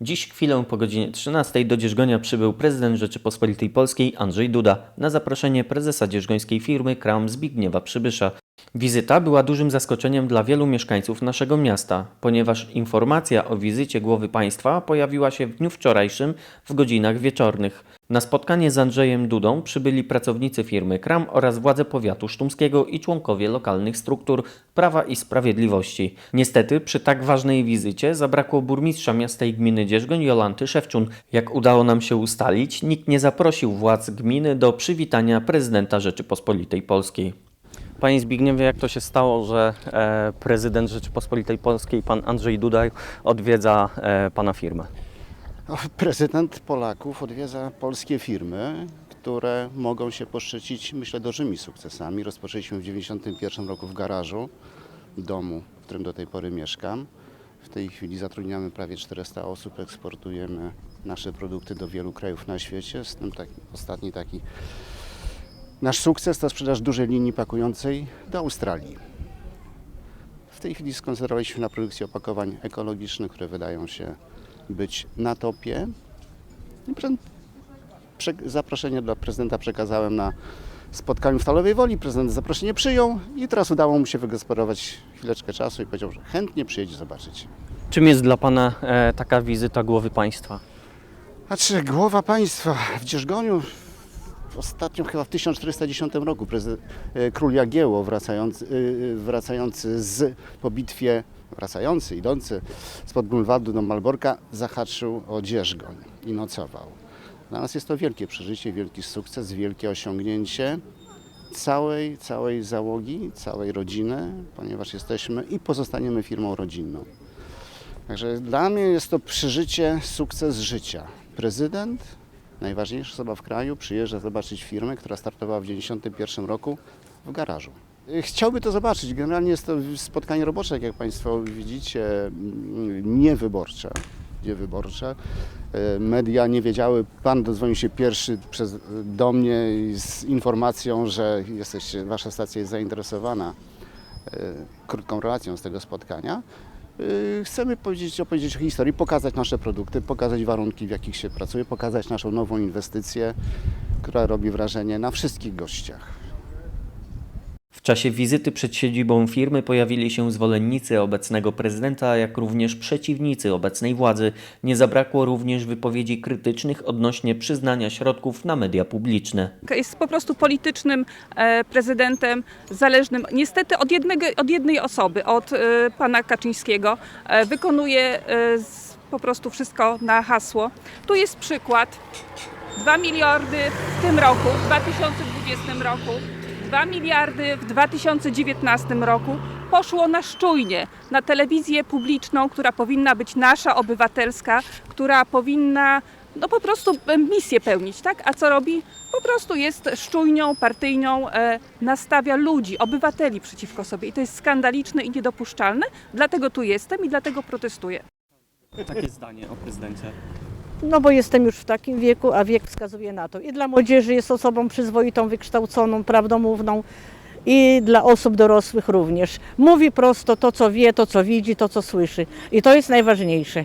Dziś chwilę po godzinie 13 do Dzierżgonia przybył prezydent Rzeczypospolitej Polskiej Andrzej Duda na zaproszenie prezesa dzierżgońskiej firmy Kram Zbigniewa Przybysza. Wizyta była dużym zaskoczeniem dla wielu mieszkańców naszego miasta, ponieważ informacja o wizycie głowy państwa pojawiła się w dniu wczorajszym w godzinach wieczornych. Na spotkanie z Andrzejem Dudą przybyli pracownicy firmy Kram oraz władze powiatu sztumskiego i członkowie lokalnych struktur Prawa i Sprawiedliwości. Niestety przy tak ważnej wizycie zabrakło burmistrza miasta i gminy Dzierżgoń Jolanty Szewczun. Jak udało nam się ustalić, nikt nie zaprosił władz gminy do przywitania prezydenta Rzeczypospolitej Polskiej. Panie Zbigniewie, jak to się stało, że e, prezydent Rzeczypospolitej Polskiej, pan Andrzej Duda, odwiedza e, pana firmę? Prezydent Polaków odwiedza polskie firmy, które mogą się poszczycić, myślę, dużymi sukcesami. Rozpoczęliśmy w 1991 roku w garażu domu, w którym do tej pory mieszkam. W tej chwili zatrudniamy prawie 400 osób, eksportujemy nasze produkty do wielu krajów na świecie. Z tym taki, ostatni taki nasz sukces to sprzedaż dużej linii pakującej do Australii. W tej chwili skoncentrowaliśmy się na produkcji opakowań ekologicznych, które wydają się być na topie. Zaproszenie dla prezydenta przekazałem na spotkaniu w Stalowej Woli. Prezydent zaproszenie przyjął i teraz udało mu się wygospodarować chwileczkę czasu i powiedział, że chętnie przyjedzie zobaczyć. Czym jest dla pana e, taka wizyta głowy państwa? A czy głowa państwa w Dzierżgoniu ostatnio chyba w 1410 roku prezydent, e, król Jagiełło wracający, e, wracający z po bitwie, wracający, idący spod Grunwaldu do Malborka zahaczył o Dzierżgoń i nocował. Dla nas jest to wielkie przeżycie, wielki sukces, wielkie osiągnięcie całej, całej załogi, całej rodziny, ponieważ jesteśmy i pozostaniemy firmą rodzinną. Także dla mnie jest to przeżycie, sukces życia. Prezydent, najważniejsza osoba w kraju, przyjeżdża zobaczyć firmę, która startowała w 1991 roku w garażu. Chciałby to zobaczyć. Generalnie jest to spotkanie robocze, jak Państwo widzicie, mm, niewyborcze. Niewyborcze. Y, Media nie wiedziały, Pan dodzwonił się pierwszy przez, do mnie z informacją, że jesteście, Wasza stacja jest zainteresowana y, krótką relacją z tego spotkania. Y, Chcemy powiedzieć, opowiedzieć o historii, pokazać nasze produkty, pokazać warunki, w jakich się pracuje, pokazać naszą nową inwestycję, która robi wrażenie na wszystkich gościach. Czasie wizyty przed siedzibą firmy pojawili się zwolennicy obecnego prezydenta, jak również przeciwnicy obecnej władzy. Nie zabrakło również wypowiedzi krytycznych odnośnie przyznania środków na media publiczne. jest po prostu politycznym e, prezydentem, zależnym niestety od, jednego, od jednej osoby, od e, pana Kaczyńskiego. E, Wykonuje po prostu wszystko na hasło. Tu jest przykład. 2 miliardy w tym roku, w 2020 roku, 2 miliardy w 2019 roku poszło na szczujnie, na telewizję publiczną, która powinna być nasza, obywatelska, która powinna no po prostu misję pełnić, tak? A co robi? Po prostu jest szczujnią partyjną, e, nastawia ludzi, obywateli przeciwko sobie. I to jest skandaliczne i niedopuszczalne. Dlatego tu jestem i dlatego protestuję. Takie zdanie o prezydencie. No bo jestem już w takim wieku, a wiek wskazuje na to. I dla młodzieży jest osobą przyzwoitą, wykształconą, prawdomówną i dla osób dorosłych również. Mówi prosto to, co wie, to, co widzi, to, co słyszy. I to jest najważniejsze.